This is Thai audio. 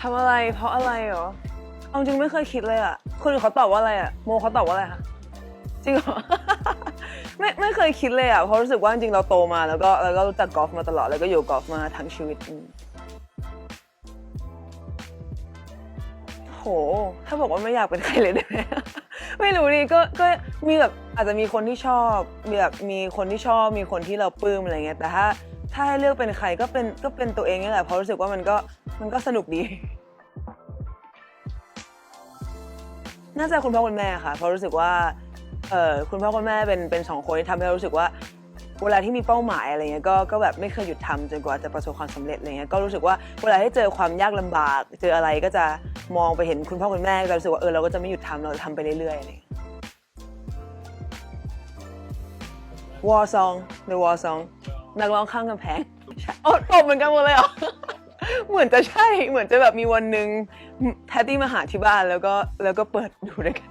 ทำอะไร เพราะอะไรเหรอเอาจริงไม่เคยคิดเลยอะคนอื่นเขาตอบว่าอะไรอะโมเขาตอบว่าอะไรคะจริงเหรอไม่ไม่เคยคิดเลยอะเพราะรู้สึกว่าจริงเราโตมาแล้วก็แล้วก็รู้จักกอล์ฟมาตลอดแล้วก็อยู่กอล์ฟมาทั้งชีวิตโห ถ้าบอกว่าไม่อยากเป็นใครเลยได้ไหมไม่รู้ดิก็ก็มีแบบอาจจะมีคนที่ชอบมีแบบมีคนที่ชอบ มีคนที่เราปลื้มอะไรเงี้ยแต่ถ้าถ้าให้เลือกเป็นใครก็เป็นก็เป็นตัวเองนี่แหละเพราะรู้สึกว่ามันก็ มันก็สนุกดี น่าจะคุณพ่อคุณแม่ค่ะ เพราะรู้สึกว่าเออคุณพ่อคุณแม่เป็นเป็นสองคนที่ทำให้เรารู้สึกว่า เวลาที่มีเป้าหมายอะไรเงี้ยก็ก็แบบไม่เคยหยุดทำจนกว่าจะประสบความสำเร็จอะไรเงี้ยก็รู้สึกว่าเวลาที่เจอความยากลำบาก เจออะไรก็จะมองไปเห็นคุณพ่อคุณแม่ก็รู้สึกว่าเออเราก็จะไม่หยุดทำเราจะทำไปเรื่อยๆอะไรเงี้ยวอซองในวอซองนักร้องข้างกำแพงใช่อ๋อตบเหมือนกันหมดเลยเหรอ มือนจะใช่เหมือนจะแบบมีวันหนึ่งแพตตี้มาหาที่บ้านแล้วก็แล้วก็เปิดดูด้วยกัน